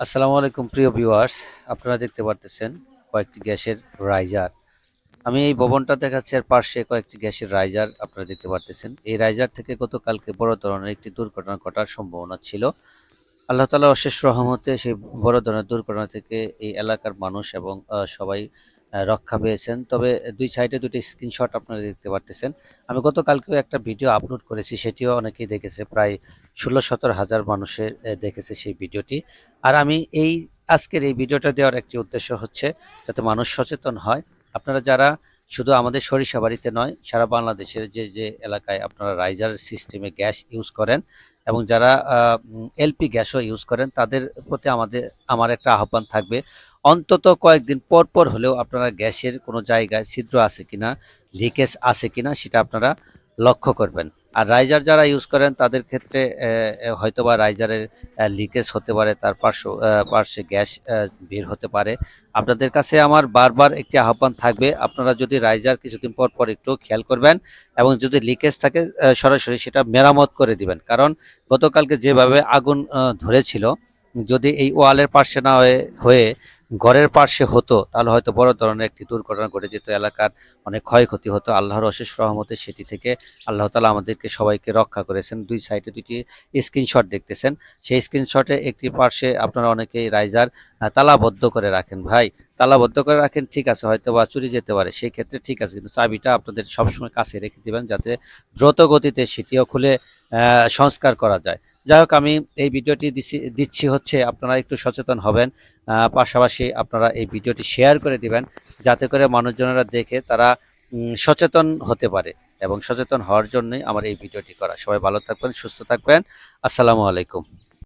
আসসালামু আলাইকুম, প্রিয় ভিউয়ার্স আপনারা দেখতে পারতেছেন কয়েকটি গ্যাসের রাইজার আমি এই ভবনটা দেখাচ্ছি আর পাশে কয়েকটি গ্যাসের রাইজার আপনারা দেখতে পারতেছেন। এই রাইজার থেকে গতকালকে বড় ধরনের একটি দুর্ঘটনা ঘটার সম্ভাবনা ছিল। আল্লাহ তালা অশেষ রহমতে সেই বড় ধরনের দুর্ঘটনা থেকে এই এলাকার মানুষ এবং সবাই রক্ষা পেয়েছেন। তবে দুই সাইডে দুটি স্ক্রিনশট আপনারা দেখতে পারতেছেন। আমি গতকালকেও একটা ভিডিও আপলোড করেছি, সেটিও অনেকেই দেখেছে, প্রায় ষোলো সতেরো হাজার মানুষের দেখেছে সেই ভিডিওটি। আর আমি এই, আজকের এই ভিডিওটা দেওয়ার একটি উদ্দেশ্য হচ্ছে যাতে মানুষ সচেতন হয়। আপনারা যারা শুধু আমাদের সরিষা বাড়িতে নয়, সারা বাংলাদেশের যে যে এলাকায় আপনারা রাইজার সিস্টেমে গ্যাস ইউজ করেন এবং যারা এলপি গ্যাসও ইউজ করেন, তাদের প্রতি আমাদের, আমার একটা আহ্বান থাকবে। অন্তত কয়েকদিন পর পর হলেও আপনারা গ্যাসের কোনো জায়গায় ছিদ্র আছে কিনা লিকেজ আছে কিনা, সেটা আপনারা লক্ষ্য করবেন। আর রাইজার যারা ইউজ করেন, তাদের ক্ষেত্রে হয়তোবা রাইজারের লিকেজ হতে পারে, তার পার্শ্ব পার্শ্বে গ্যাস বের হতে পারে। আপনাদের কাছে আমার বারবার একটি আহ্বান থাকবে, আপনারা যদি রাইজার কিছুদিন পর পর একটু খেয়াল করবেন এবং যদি লিকেজ থাকে সরাসরি সেটা মেরামত করে দিবেন। কারণ গতকালকে যেভাবে আগুন ধরেছিল, যদি এই ওয়ালের পার্শ্বে না হয়ে ঘরের পার্শ্বে হতো, তাহলে হয়তো বড় ধরনের একটি দুর্ঘটনা ঘটে যেত, এলাকার অনেক ক্ষয়ক্ষতি হতো। আল্লাহর অশেষ রহমতে সেটি থেকে আল্লাহ তালা আমাদেরকে সবাইকে রক্ষা করেছেন। দুই সাইডে দুটি স্ক্রিনশট দেখতেছেন। সেই স্ক্রিনশটে একটি পার্শ্বে আপনারা অনেকেই রাইজার তালাবদ্ধ করে রাখেন। ভাই, তালাবদ্ধ করে রাখেন, ঠিক আছে হয়তো বা চুরি যেতে পারে সেই ক্ষেত্রে ঠিক আছে, কিন্তু চাবিটা আপনাদের সবসময় কাছে রেখে দেবেন যাতে দ্রুত গতিতে সেটিও খুলে সংস্কার করা যায়। যাই হোক, আমি এই ভিডিওটি দিচ্ছি হচ্ছে আপনারা একটু সচেতন হবেন পাশাপাশি আপনারা এই ভিডিওটি শেয়ার করে দিবেন, যাতে করে মানুষজনেরা দেখে তারা সচেতন হতে পারে এবং সচেতন হওয়ার জন্যই আমার এই ভিডিওটি করা। সবাই ভালো থাকবেন, সুস্থ থাকবেন। আসসালামু আলাইকুম।